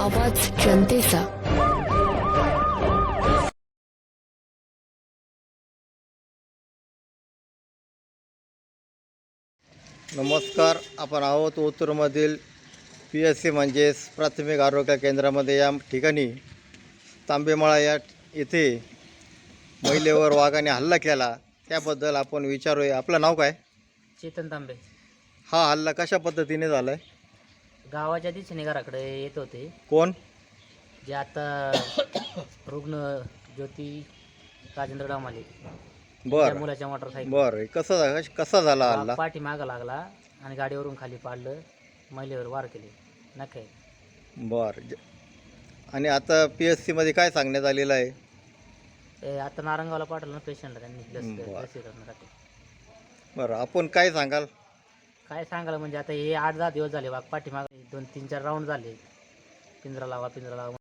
जनतेचा. नमस्कार आपण आहोत ओतूरमधील पी एस सी म्हणजेच प्राथमिक आरोग्य केंद्रामध्ये या ठिकाणी तांबेमाळा या येथे महिलेवर वाघाने हल्ला केला. त्याबद्दल आपण विचारूया. आपलं नाव काय? चेतन तांबे. हा हल्ला कशा पद्धतीने झाला आहे गावाच्या दिशेने घराकडे येत होते. कोण? जे आता रुग्ण ज्योती राजेंद्र डामाले. त्या बरं मुलाच्या मोटरसायकल बरं कसा कसा झाला हल्ला? पाठी मागं लागला आणि गाडीवरून खाली पाडलं महिलेवर वार केले. नखे. बरं. ज- आणि आता पी एस सीमध्ये काय सांगण्यात आलेलं आहे? ते आता नारंगावला पाठवलं ना पेशंटला त्यांनी लस बरं. लसीकरणासाठी बरं आपण काय सांगाल? काय सांगायला म्हणजे आता हे आठ दहा दिवस झाले वाघ पाठीमाग दोन तीन चार राऊंड झाले. पिंजरा लावा पिंजरा लावा.